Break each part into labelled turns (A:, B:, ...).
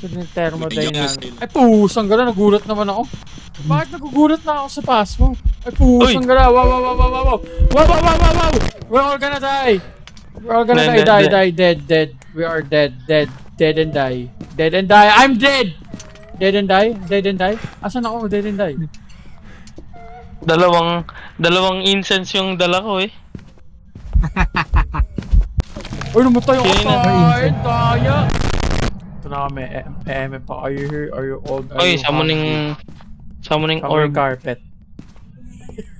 A: Yun yung thermodynamic. Ay, pusang gala. Nagulat naman ako. Bakit nagugulat na ako sa pass mo? Ay, pusang gala. Wow, wow, wow, wow, wow, wow. Wow, wow, wow, wow. We're all gonna die. We're all gonna die, die, die, dead, dead. We are dead, dead, dead and die. Dead and die. I'm dead! Dead and die? Dead and die? Asan ako? Dead and die?
B: Dalawang, dalawang incense yung dala ko eh.
A: Ay, namatay ako. Tayo, tayo. Na kami, em pa. Are you here? Are you old? Are
B: Oy,
A: you
B: summoning, summoning
A: Summoning
B: orb,
A: carpet.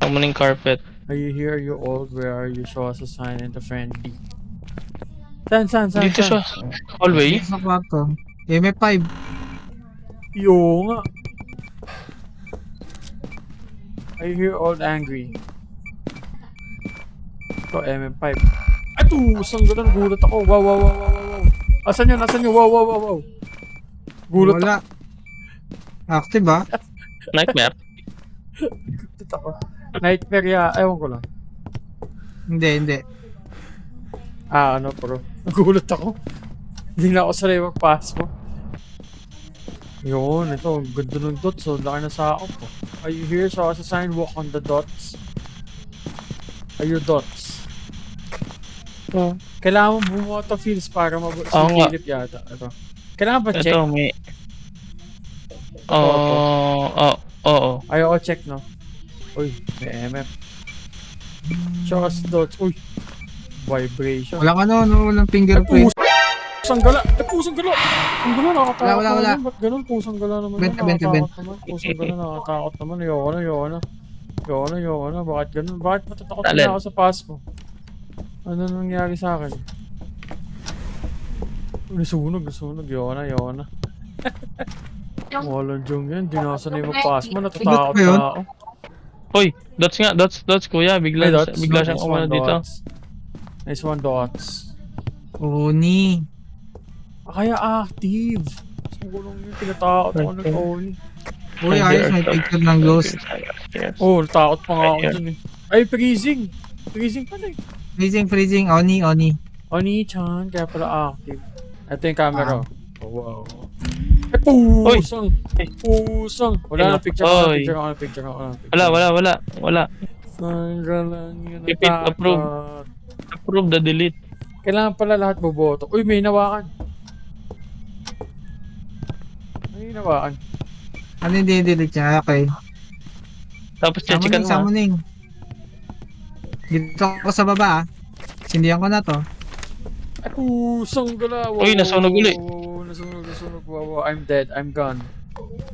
B: summoning carpet.
A: Are you here? Are you old? Where are you? Show us a sign in the friendly. Saan, saan, saan,
B: Dito
A: saan?
B: sa hallway.
C: Sa kwarto. MF5.
A: Yo nga. Are you here old angry? Ito, MM5. Ay, tusang gano'n. Gulat ako. Wow, wow, wow, wow, wow. Asan yun? Asan yun? Wow, wow, wow, wow. Gulat
C: Wala. Active ah.
B: Nightmare.
A: Gulat ako. Nightmare ya. Ewan ko lang.
C: Hindi, hindi.
A: Ah, ano bro? Nagulat ako. Hindi na ako sanay mag-pass mo. Yun, ito. Ang ganda ng dots. So, laki na sa ako po. Are you here? So, as a sign, walk on the dots. Are you dots?
B: Oh.
A: Kailangan mo bumoto feels para mabu... Si
B: Oo nga.
A: Philip yata. Ito. Kailangan ba check?
B: Ito may... Oh, oh, oo.
A: Ayaw ko check, no? Uy, may MF. Show us dots. Uy, vibration.
C: Walang ano, no, walang
A: Ay,
C: fingerprint.
A: pusang gala! Ay, pusang gala! Ang gala, nakakatakot
C: Wala, wala, wala.
A: naman. Ba't ganun? Pusang gala naman.
C: Benta,
A: yun,
C: benta,
A: nakakatakot naman. Pusang gala, nakakatakot naman. Ayoko na, ayoko na. Ayoko na, ayoko na. Bakit ganun? Bakit matatakot na ako sa pass mo? Ano nangyari sa akin? Nasunog, nasunog. Ayoko na, ayoko na. Walang jong yan. Di na ako sanay mag-pass mo. Natatakot na ako.
B: Hoy, dots nga, dots, dots kuya. Bigla,
A: Ay, dots.
B: bigla siyang
A: Nice
B: umano dito.
A: Nice one, dots.
C: Oni.
A: Ah, kaya active. Sa gulong yun, tinatakot ako ng Oni.
C: Uy, ayos, may picture ng ghost.
A: Oh, natakot pa nga ako dun eh. Ay, freezing! Freezing pala eh.
C: Freezing, freezing. Oni, Oni.
A: Oni-chan, kaya pala active. Ito yung camera.
C: Ah.
A: Oh, wow. Ay, pusang! Pusang! Wala na picture ako,
B: Oy.
A: picture ako, picture ako.
B: Wala, wala, wala, wala.
A: Sanggalan yun
B: Keep it approved. Approve the delete.
A: Kailangan pala lahat boboto. Uy, may hinawakan. May hinawakan.
C: Ano hindi delete niya? Okay.
B: Tapos chechikan
C: Summoning,
B: mo.
C: summoning. Dito ako sa baba ah. Sindihan ko na to.
A: Pusang gala. Wow,
B: Uy, nasunog uli.
A: Nasunog, nasunog. Wow, wow. I'm dead. I'm gone.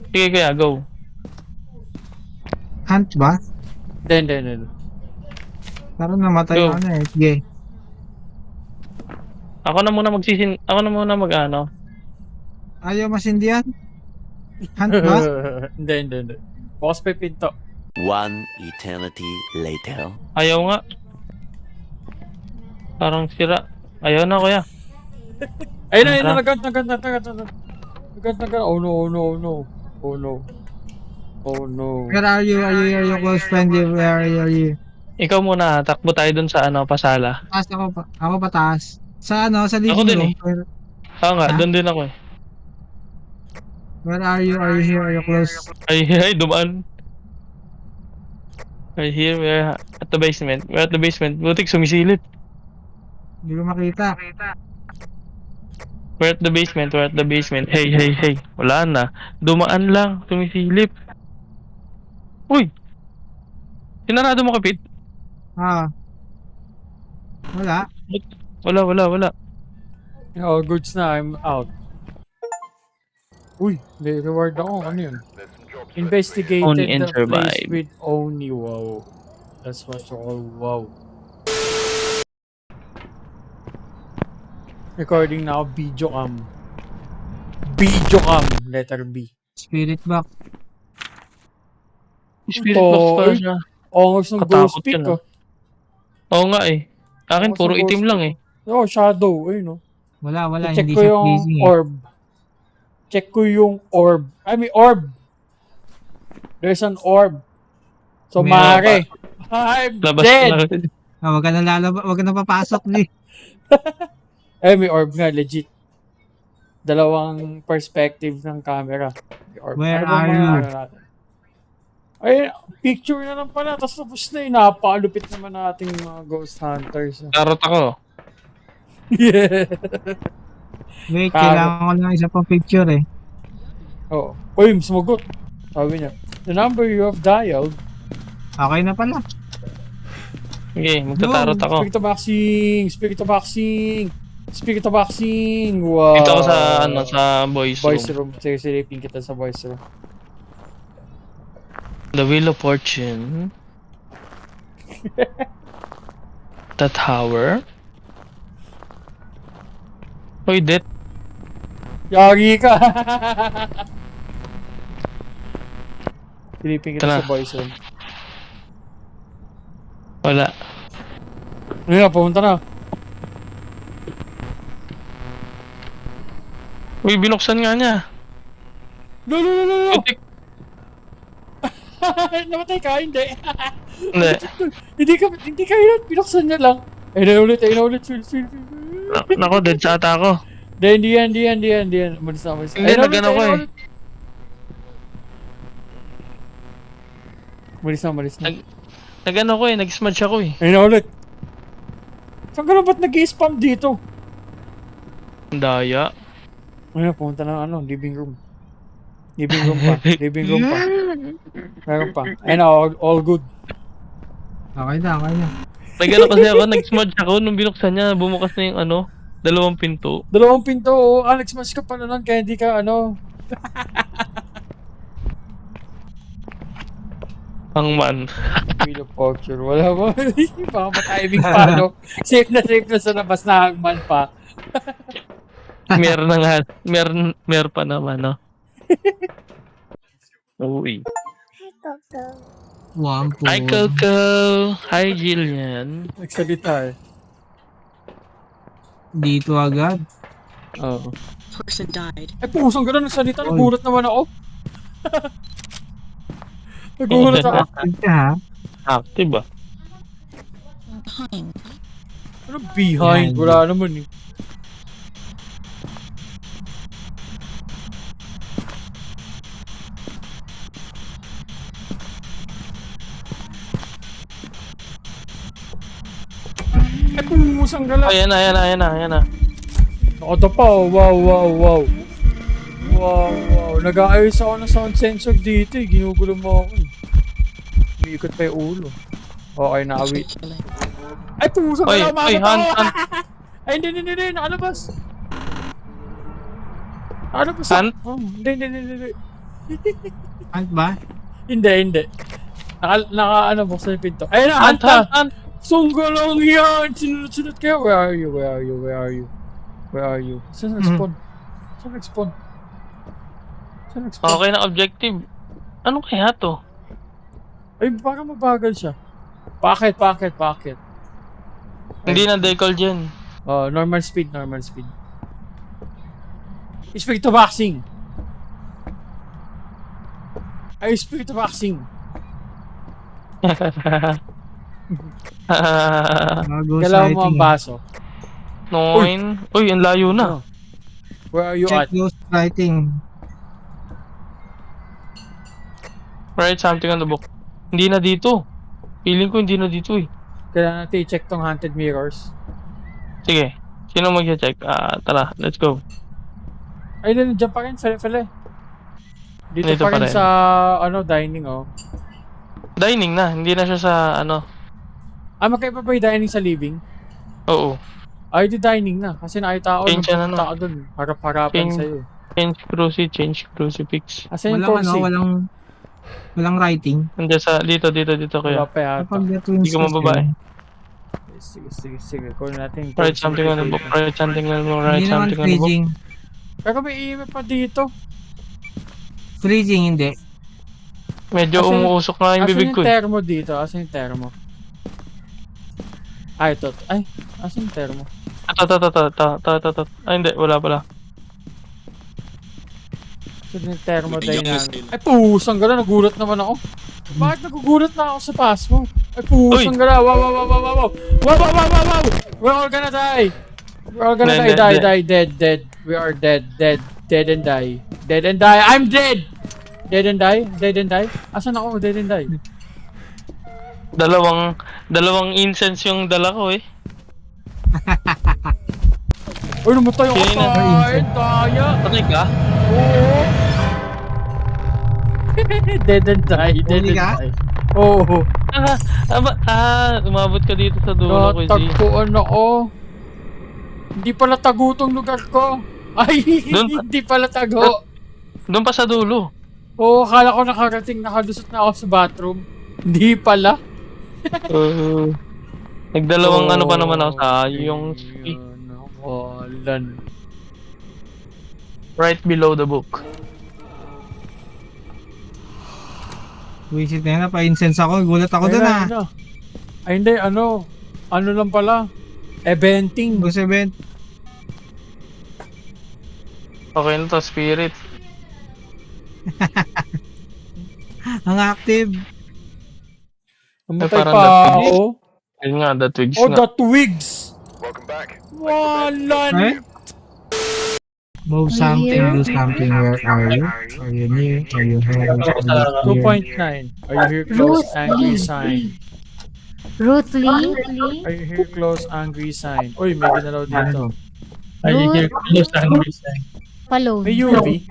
B: Sige kuya, go.
C: Hunt ba?
A: Den, den, den.
C: Parang namatay
B: Go.
C: ako na eh. Sige.
B: Ako na muna magsisin, ako na muna mag ano.
C: Ayaw masindihan? Hunt ba?
A: Hindi, hindi, hindi. Bukas pa yung pinto.
D: One eternity later.
B: Ayaw nga. Parang sira. Ayaw na kuya.
A: Ayun na, ayun na. Nagant, nagant, nagant. Nagant, nagant. Oh no, oh no, oh no. Oh no. Oh no.
C: Where are you? Are you, are you close friend? Where are you? Are you?
B: Ikaw muna, takbo tayo dun sa ano, pasala.
C: Taas ako pa. Ako pataas. Sa ano? Sa living
B: din
C: room.
B: eh.
C: Where,
B: Oo nga,
C: Ha?
B: dun din ako eh.
C: where are you? Are you here? Are you close?
B: Ay, ay, dumaan. Right here, we're at the basement. We're at the basement. Butik, sumisilip.
C: Hindi ko makita.
B: We're at the basement, we're at the basement. Hey, hey, hey. Wala na. Dumaan lang, sumisilip. Uy! Sinarado mo kapit?
C: Ah. Wala.
B: Wala, wala, wala.
A: Oh, goods na. I'm out. Uy, may reward ako. Ano yun? Investigated
B: Oni and
A: the place
B: survive.
A: with Oni. Wow. That's what's all wow. Recording now, video cam. Video cam, letter B.
C: Spirit box.
B: Spirit
A: Ito,
B: box pala siya.
A: Ongos ng
B: Katakot
A: ghost pick,
B: ah.
A: oh.
B: Oo nga eh. Akin, puro itim
A: ghost
B: lang eh.
A: Oh, shadow. Ayun, no.
C: Wala, wala.
A: Check
C: Hindi
A: ko
C: siya
A: yung
C: freezing eh.
A: orb. Check ko yung orb. Ay, may orb. There's an orb. So,
C: May
A: mare. I'm
B: Labas
A: dead.
B: na.
C: Ah, wag ka na lalabas. Wag ka na papasok ni.
A: Eh, may orb nga, legit. dalawang perspective ng camera. Or,
C: Where
A: ano ba
C: are
A: mga
C: you?
A: ano natin? Ay, picture na lang pala. Tapos tapos na eh. Napakalupit naman nating mga ghost hunters.
B: Tarot ako.
A: yeah.
C: Wait,
A: Tama.
C: kailangan ko lang isa pang picture eh.
A: Oo. Uy, sumagot. Sabi niya, the number you have dialed.
C: Okay na pala.
B: Sige, magtatarot ako.
A: Speak to boxing! Speak to boxing! Speak to boxing! Wow!
B: Dito ako sa, ano, sa boys,
A: Boys
B: room.
A: room. Sige, silipin kita sa boys room.
B: The Wheel of Fortune. The Tower. Uy, det.
A: Yari ka! silipin kita
B: Tara.
A: sa boys room.
B: Wala.
A: Ano na, pumunta na.
B: Uy, binuksan nga niya.
A: No, no, no, no, no! Namatay ka? Hindi.
B: Hindi.
A: hindi ka, hindi ka yun. Binuksan niya lang. Ayun na ulit, ayun na ulit. Phil, Phil, Phil.
B: Na- Nako, dead sa ata ako.
A: Hindi, hindi yan, hindi yan, hindi yan, hindi yan. Umalis na, umalis na.
B: Hindi,
A: Ayun na
B: nagano ko
A: ayun na
B: eh.
A: ulit. Umalis na, umalis na.
B: Nag- Nagano ko eh, nag-smudge ako eh.
A: Ayun na ulit. Saan ka na ba't nag-spam dito?
B: Ang Daya.
A: Ayun na, pumunta na ano, living room. Living room pa, living room pa. Meron pa. Ayun na, all, all good.
C: Okay na, okay na.
B: Nagano kasi ako, nag-smudge ako nung binuksan niya, bumukas na yung ano, dalawang pinto.
A: Dalawang pinto, oh. Alex, mas ka pala nun, kaya hindi ka, ano,
B: Ang man.
A: Wheel of Fortune. Wala mo. Baka matiming pa, no? Safe na safe na sa labas na hangman pa.
B: meron na nga, meron, meron pa naman, no? Uy.
C: One po.
B: Hi, Coco! Hi, Jillian.
A: Nagsalita eh.
C: Dito agad.
A: Oo.
E: person died.
A: Ay, pusong gano'n nagsalita. Nagulat naman ako. Nagulat ako.
C: Active ka ha?
B: Active ah.
E: Behind.
A: Ano behind? Wala naman eh. Ay, pumusang gala.
B: Ayan na, ayan na, ayan na, ayan na.
A: Nakata pa, oh. wow, wow, wow. Wow, wow. Nag-aayos ako ng sound sensor dito eh. Ginugulo mo ako eh. Umiikot pa yung ulo. Okay, naawit.
E: Matriculate.
A: Ay, gala,
B: oy,
A: umabot
B: Han,
A: ako.
B: Han.
A: Ay, hindi, hindi, hindi, nakalabas. Nakalabas.
B: Han?
A: Oh, hindi, hindi, hindi, hindi.
C: Hunt ba?
A: Hindi, hindi. Naka, naka ano, buksan yung pinto. Ayun na,
B: Hunt, hunt, hunt!
A: Sunggulong yan! Sinunod-sunod kayo. Where are you? Where are you? Where are you? Where are you? Saan nag-spawn? Saan nag-spawn? Saan nag-spawn?
B: Okay na objective. Ano kaya to?
A: Ay, baka mabagal siya. Bakit, bakit, bakit?
B: Hindi na decal dyan.
A: Oh, normal speed, normal speed. Speed to boxing! Ay, speed to boxing!
C: Ghost
A: Kailangan mo ang
C: writing.
A: baso.
B: Noin. Uy, ang layo na.
A: Where are you
C: Check
A: at?
C: ghost writing.
B: Write something on the book. Hindi na dito. Feeling ko hindi na dito eh.
A: Kailangan natin i-check tong haunted mirrors.
B: Sige. Sino mag-check? Ah, tara, let's go.
A: Ay, nandiyan pa rin, Fele, Fele. Dito,
B: Dito
A: pa
B: pa
A: rin
B: rin.
A: sa, ano, dining, oh.
B: Dining na, hindi na siya sa ano.
A: Ah, magkaiba ba yung dining sa living?
B: Oo.
A: Ay, di dining na. Kasi nakita ko,
B: Change yan,
A: nagpunta
B: ano?
A: ka dun. Harap-harapan
B: Change.
A: sa'yo.
B: Change crucifix, change crucifix.
A: Asan yung
C: Walang ano, walang walang writing.
B: Nandiyan sa dito dito dito
A: Wala
B: kuya.
A: pa yata.
C: Kapag na twins
B: Hindi ko mababae.
A: Sige, sige, sige. Kunin natin. yung
B: Write
A: kursi.
B: something on the book. Write something on the book.
C: Hindi naman
B: something on the book.
C: freezing.
A: Pero may email pa dito.
C: Freezing hindi.
B: Medyo
A: Asan-
B: umuusok nga yung
A: Asan
B: bibig
A: yung
B: ko eh.
A: termo dito? Asan yung termo? Ay, ito. Ay, asan yung termo?
B: Ito, ito, ito, ito, ito, ito, ito, ito. Ay, hindi. Wala pala.
A: Asan yung thermodynamic? Ay, pusang gala. Nagulat naman ako. Bakit nagugulat na ako sa pass mo? Ay, pusang gala. Wow, wow, wow, wow, wow, wow. Wow, wow, wow, wow, wow. We're all gonna die. We're all gonna die, die, die, dead, dead, We are dead, dead, dead and die. Dead and die. I'm dead! Dead and die? Dead and die? Asan ako? Dead and die.
B: Dalawang, dalawang incense yung dala ko eh.
A: Uy, namatay ako tayo. Daya.
B: Patay ka?
A: Oo. dead and die. Dead
C: Huli
A: and
C: ka?
A: die. Oo.
B: Ah, aba, ah, umabot ka dito sa dulo ko, Z.
A: Natagpuan ako. Hindi pala tago tong lugar ko. Ay,
B: Dun-
A: hindi pala tago.
B: Doon pa sa dulo.
A: Oo, akala ko nakarating, nakalusot na ako sa bathroom. Hindi pala.
B: Uh, nagdalawang ano pa naman ako sa yung
A: Yun, Walan.
B: right below the book.
C: Wisit na yun, pa-incense ako. Gulat ako
A: Ayun
C: dun
A: na,
C: ah.
A: ayun na. Ay hindi, ano. Ano lang pala. Eventing.
C: Boss event.
B: Okay na to, spirit.
C: Ang active.
A: Namatay
B: parang
A: pa ako.
B: Yun nga, the twigs
A: Oh,
B: nga.
A: the twigs. Walan.
C: Eh? Move something, do something. Where are you? Are you near? Are you here? Are you here?
A: 2.9. Are you here close angry sign?
F: Ruth Lee?
A: Are you here close angry sign? Uy, may ginalaw dito.
F: Are you here close angry sign? Palone.
A: May UV.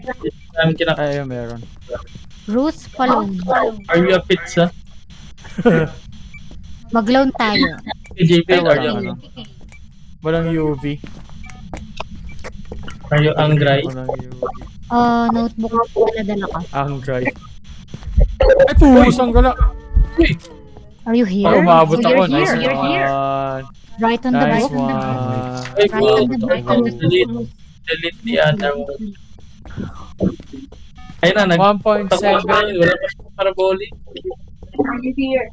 A: Ay, ayun, meron.
F: Ruth Palone.
G: Are you a pizza?
F: Mag-loan tayo.
G: JP,
A: Ay,
G: are you,
A: ano. Walang UV.
G: Are you angry?
F: Uh, notebook na dala ka.
A: Angry. Ay, pusang gala.
F: Are you here?
A: Ay, umabot
F: So
A: ako.
F: you're
A: Nice
F: here.
A: one.
F: Right on the
A: Nice
F: right on the Right on the right
G: go,
F: on the
G: delete, delete the other one. Ayun na, nag
A: 1.7.
G: Wala pa siyang parabolic.
A: 2.1.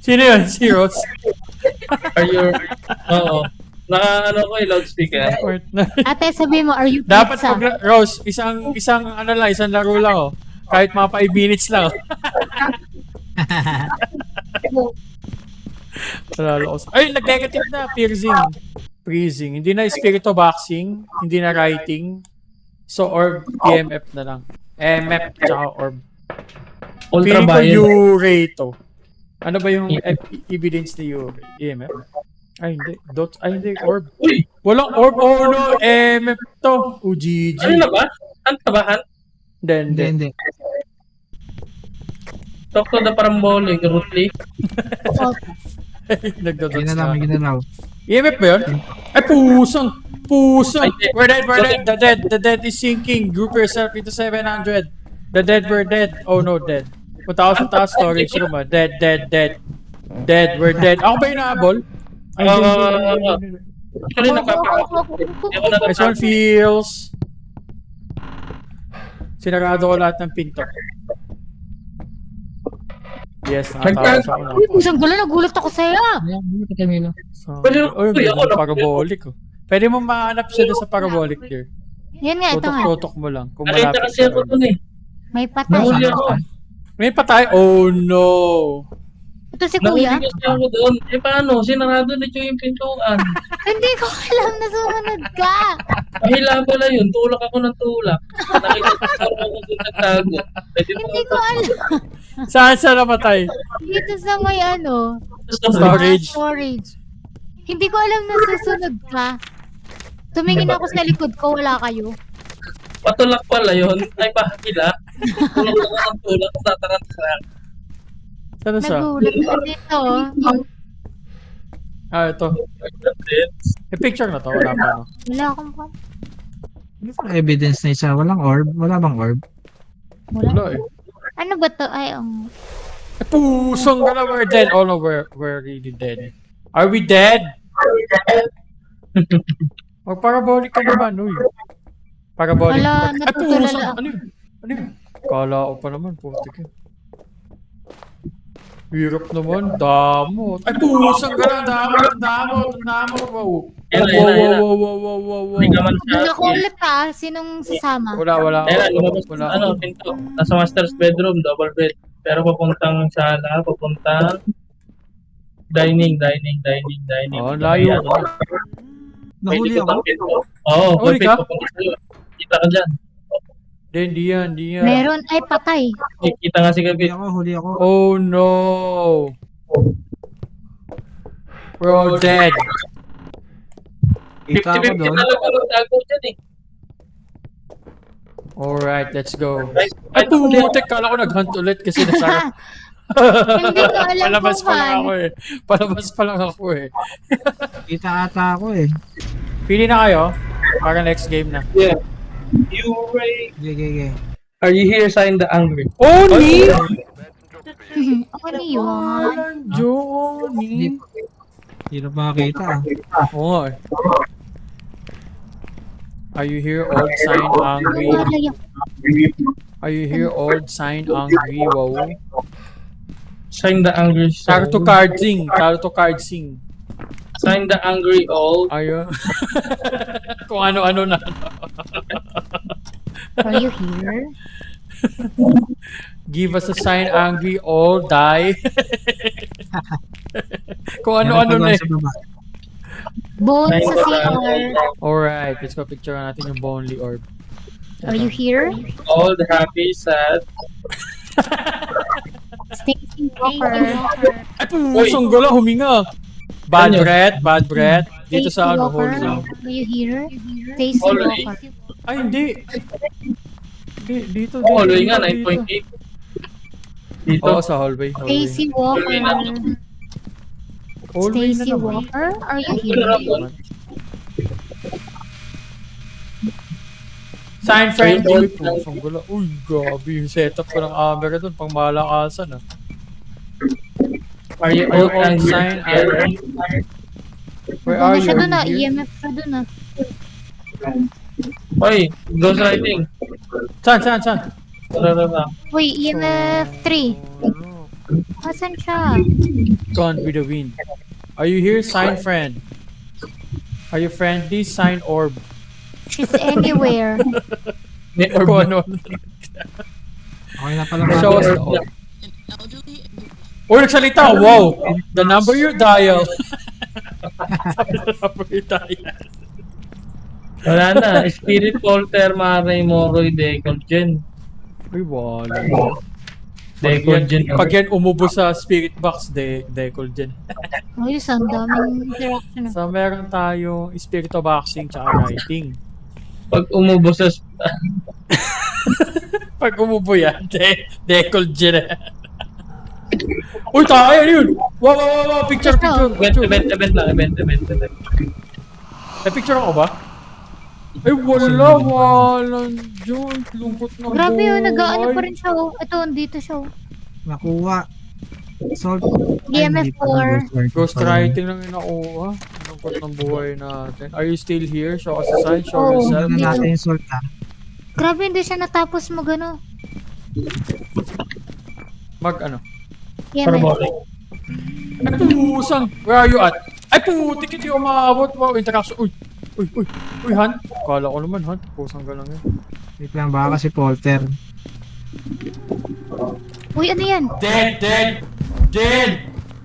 A: Sino yun? Si Rose?
G: Are you, oo. Naka, ano ko eh, loudspeaker.
F: Ate, sabi mo, are you
A: Dapat
F: pizza?
A: pag Rose, isang isang ano lang, isang laro lang oh. Kahit mga 5 minutes lang. oh. Palalo ko. Ay, nag-negative na. Piercing. Freezing. Hindi na spirito boxing. Hindi na writing. So, orb, EMF na lang. EMF tsaka orb. Feeling ko to. Ano ba yung e- evidence ni Ure? EMF? Ay, hindi. Dot, ay, hindi. Orb.
G: Uy,
A: Walang orb. Oh, no. EMF to. UGG.
G: ano na ba? Ang tabahan?
A: Then,
C: Hindi,
A: then.
C: hindi.
G: Talk to the parabolic, Rutli.
F: Oh,
A: Nagdodots na.
C: may ginalaw.
A: EMF ba yun? Ay, pusang! Pusang!
G: Hindi.
A: We're dead, we're dead. The dead, the dead is sinking. Group yourself into 700. The dead, we're dead. Oh no, dead. Punta ako sa taas storage room ah. Dead, dead, dead. Dead, we're dead. Ako ba yung nahabol? Ay, hindi, hindi, hindi, hindi, hindi.
G: Actually, ako
A: This one feels... Sinarado ko lahat ng pinto. Yes, nakatakas ako na.
F: Isang gulo, nagulat ako sa'yo.
A: So,
G: Pero,
A: oh,
G: uy, ako
A: yung
G: lang.
A: parabolic oh. Pwede mo mahanap siya doon sa parabolic there.
F: Yan nga, ito nga.
A: Tutok-tutok mo lang. Kung
G: Nakita kasi ako dun eh.
F: May patay.
G: Ako.
A: May patay? Oh no!
F: Ito si kuya.
G: kasi ako doon. Eh paano? Sinarado na yung pintuan.
F: Hindi ko alam na sumunod ka.
G: Mahila pala yun. Tulak ako ng tulak. Nakita ko ako doon nagtago. Pwede mo
F: Hindi ko alam.
A: Saan siya napatay?
F: Dito sa may ano,
A: Storage.
F: storage. Hindi ko alam na susunod ka. Tumingin ako sa likod ko, wala kayo.
G: Patulak pala yun. Ay, pahila. Tulak ako ng tulak. Tatarantrak.
A: Saan siya?
F: Nagulat ako dito. oh.
A: Ah, ito. May picture na to. Wala pa, no?
F: Wala akong pa.
C: Ano pang evidence na isa? Walang orb? Wala bang orb?
F: Wala.
A: Wala eh.
F: Ano ba to? Ay, um,
A: Eh, Pusong ka na. We're dead. Oh no, we're, we're really dead. Are we dead? Mag parabolic ka naman, uy. Parabolic.
F: Wala,
A: Ay,
F: natutulala
A: pusong.
F: ako.
A: Ano yun? Ano yun? Kala ko pa naman. Putik yun. Hirap naman. Damo. Ay, pusang ka na. Damo. Damo. Damo. Wow.
G: Na, yan na.
A: wow, wow, wow, wow, wow.
G: Hindi naman siya.
F: hindi ako ulit ah. Sinong sasama?
A: Wala, wala.
G: Ayun na, lumabas
A: Wala.
G: ano, pinto. Nasa master's bedroom, double bed. Pero papuntang sala, papuntang dining, dining, dining, dining.
A: Oh, layo.
C: Nahuli ako.
G: Oo,
A: Huli
G: may
A: ka?
G: Kita ka dyan.
A: Hindi, hindi yan, hindi yan.
F: Meron ay patay.
G: Kita nga si
C: Huli
G: Gabi.
C: ako, huli ako.
A: Oh no. We're all dead.
C: Kita ako
G: 50-50
C: doon.
G: na lang ako tago dyan eh.
A: Alright, let's go.
G: Guys,
A: Ay, pumutik. Kala ko nag-hunt ulit kasi nasara.
F: Hindi ko alam
A: Palabas
F: kung
A: pa lang
F: paano.
A: ako eh. Palabas pa lang ako eh.
C: Kita ata ako eh.
A: Pili na kayo. Para next game na.
G: Yeah. You, Ray.
C: Gege, gege.
G: Are you here sign the angry?
A: Oni!
F: Ano yun?
A: Johnny!
C: Hindi na makakita ah.
A: Oo nga eh. Are you here, old sign angry? Are you here, old sign angry? Wow.
G: Sign the angry soul.
A: Taro to card sing. Taro to card sing.
G: Sign the angry all.
A: Ayun. Kung ano-ano na.
F: Are you here?
A: Give us a sign angry all die. Kung ano-ano na eh.
F: Bone sa CR.
A: Alright, let's go picture natin yung Bonely Orb.
F: Are you here?
G: all, happy, sad.
F: Stacy Walker.
A: Ay, pusong gala, huminga. Bad
G: Ano?
A: breath, bad breath. Dito
F: Stacy
A: sa ano,
F: Walker.
A: hold lang.
F: Are you here? Stacy
G: Already.
F: Walker.
A: Ay, hindi. Di, dito, dito.
G: Oh, hallway nga,
A: dito,
G: 9.8.
A: dito.
G: Dito.
A: Oo, sa hallway. hallway.
F: Stacy Walker.
A: Hallway na
F: Stacy
A: naman.
F: Walker. Are you here?
A: Sign friend. Uy, pusong gala. Uy, grabe yung setup ko ng camera dun. Pang malakasan ah.
G: Are you
A: Are
G: all
A: all sign
G: together?
A: Where are you?
F: siya dun ah?
A: Are you here?
F: EMF siya dun ah.
G: Oy, ghostwriting.
A: Saan, saan, saan?
G: Tara, tara.
F: Uy, EMF 3. Asan siya?
A: Gone with the wind. Are you here? Sign friend. Are you friendly? Sign orb.
F: She's anywhere.
G: May orb.
A: ano.
C: Okay na pala
A: Show us the orb. Oh, nagsalita! Wow! The number you dial. the number you dial.
G: Wala na. Spirit Polter, Maray, Moroy, Decolgen.
A: Uy, wala. Pag
G: Decolgen.
A: yan, pag yan umubo sa spirit box, de decol dyan.
F: Ayos, ang daming interaction.
A: So, meron tayong spirito boxing tsaka writing.
G: Pag umubo sa...
A: Pag umubo yan, de decol dyan. Uy, tayo yun! Wow, wow, wow, wow! Picture, picture,
G: Event, event, event lang. Event, event, event.
A: May picture ako ba? Ay, wala, wala. Diyon, lungkot na
F: Grabe yun, nag-ano
A: buhay.
F: pa rin siya oh. Ito, dito siya oh.
C: Nakuha. Salt.
F: EMF 4.
A: Ghost writing lang yung nakuha. Lungkot ng buhay natin. Are you still here? Show us a sign. Show
F: Oo.
A: yourself.
C: Ano natin yung salt ah.
F: Grabe, hindi siya natapos mag ano.
A: Mag ano?
F: EMF.
G: Parabolic.
A: Ay, pusang! Where are you at? Ay, putik, hindi makakabot. Wow, interaction. Uy, uy, uy, uy, Han. Kala ko naman, Han. Pusang ka lang yan.
C: Wait lang, baka kasi Polter.
F: Uy, ano yan?
A: Dead, dead, dead!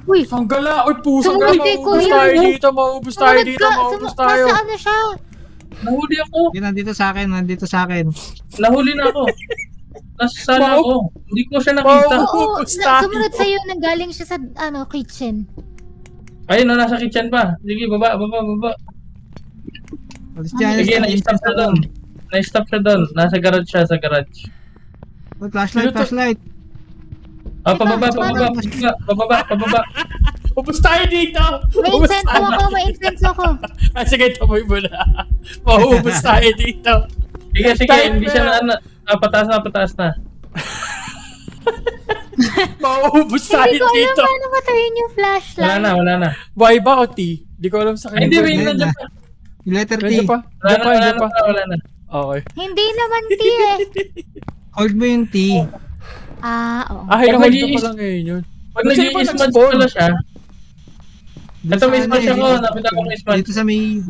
F: Uy,
A: Ang gala! Uy, pusang gala!
F: Sumunod kay
A: Maubos
F: Kuya.
A: tayo dito! Maubos tayo
F: sumunod
A: dito!
F: ka.
A: Maubos
F: Sumu-
A: tayo!
F: Nasa ano siya?
G: Nahuli ako.
C: Yan, nandito sa akin, nandito sa akin.
G: Nahuli na ako. Nasaan
A: Wow.
G: ako? Hindi ko siya nakita.
A: Wow.
F: Oo,
A: tayo.
F: sumunod sa'yo, nanggaling siya sa ano kitchen.
G: Ayun, no, nasa kitchen pa. Sige, baba, baba, baba.
C: Alis dyan,
G: Sige, na-stop siya doon. Na-stop siya doon. Nasa garage siya, sa garage.
C: Oh, flashlight, flashlight.
G: Ah, pababa,
F: Ito,
G: pababa, pababa, pababa, pababa.
A: Ubus tayo dito!
F: May
A: tayo!
F: ako, may insenso ako.
A: Ah, sige, tamoy mo na. Maubos tayo dito.
G: Sige, sige, hindi siya na,
A: na-
G: ah, pataas na, pataas na.
A: Maubos tayo
F: Hindi ko alam
A: dito.
F: paano matayin yung
G: Wala
F: flashlight.
G: na, wala na.
A: Y ba o T? Di ko alam sa
G: Ay, hindi, wait,
C: Ayun
G: nandiyan
C: na.
G: pa.
C: Yung letter T.
A: Pa?
G: Wala na,
A: pa,
G: wala na,
A: pa.
G: wala na.
A: Okay.
F: Hindi naman T eh.
C: Hold mo yung T.
F: Ah, oo.
A: Ah, hinahold ko pa lang ngayon yun.
G: Pag
A: Sino ba
G: nag-i-smudge
A: nag-spawn?
G: pala siya,
C: Doon
G: ito
C: sa
G: may
C: ano eh,
G: ako,
C: dito-
G: nakita ko may.
C: Dito sa may...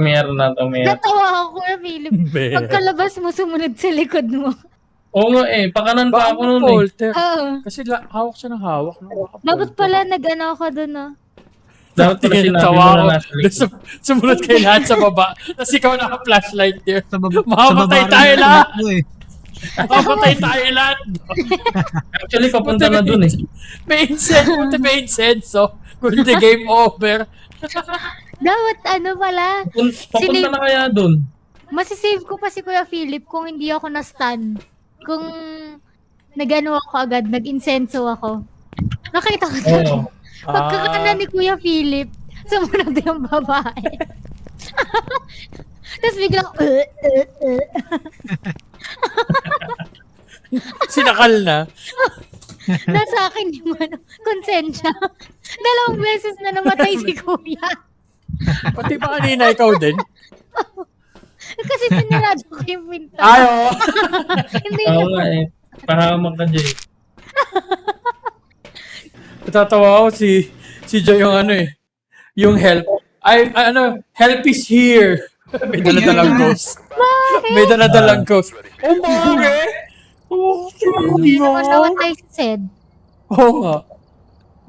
G: Meron na to, meron.
F: Natawa ako na, Philip.
A: Be.
F: Pagkalabas mo, sumunod sa likod mo.
G: Oo nga eh, pakanan
A: Baka
G: pa ako noon eh.
A: Polter.
F: Oo.
A: Kasi la- hawak siya ng hawak. No? Baka
F: Dapat
A: Polter.
F: pala nag-ano ako dun, no?
G: Dapat pala
A: Tingin
G: sinabi
A: tawa
G: mo
A: ako.
G: na nasa
A: Doon
G: likod.
A: sum- Sumunod kayo lahat sa baba. Tapos ikaw naka-flashlight there.
C: Sa baba,
A: Mamamatay tayo lahat.
C: tumakbo eh.
A: Mamamatay tayo lahat.
G: Actually, papunta na dun eh.
A: May incense. Punta may incense. So, kung hindi game over.
F: Dapat ano pala,
G: Pun- Papunta
F: Sinip-
G: na kaya dun.
F: masisave ko pa si Kuya Philip kung hindi ako na-stun. Kung nagano ako agad, nag-insenso ako. Nakita ko
G: Oo.
F: oh. Pagkakanan ni Kuya Philip, sumunod yung babae. Tapos biglang, uh, uh, uh.
A: Sinakal na.
F: nasa akin yung ano, konsensya. Dalawang beses na namatay si Kuya.
A: Pati ba kanina ikaw din?
F: Kasi sinarado ko yung pinto.
A: Ay, oo.
F: Hindi
G: Oo nga eh. Pahamak ka dyan.
A: Natatawa ako si si Joy yung ano eh. Yung help. Ay, ay, ano, help is here. May daladalang ghost. May daladalang ghost. Oh, bakit? Oh,
F: Hindi naman namatay si Sed.
A: Oo nga.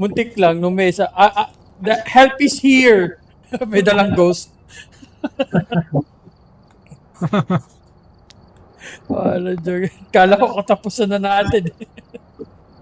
A: Muntik lang nung may isa. Ah, ah, the help is here. may dalang ghost. Kala ko katapusan na natin.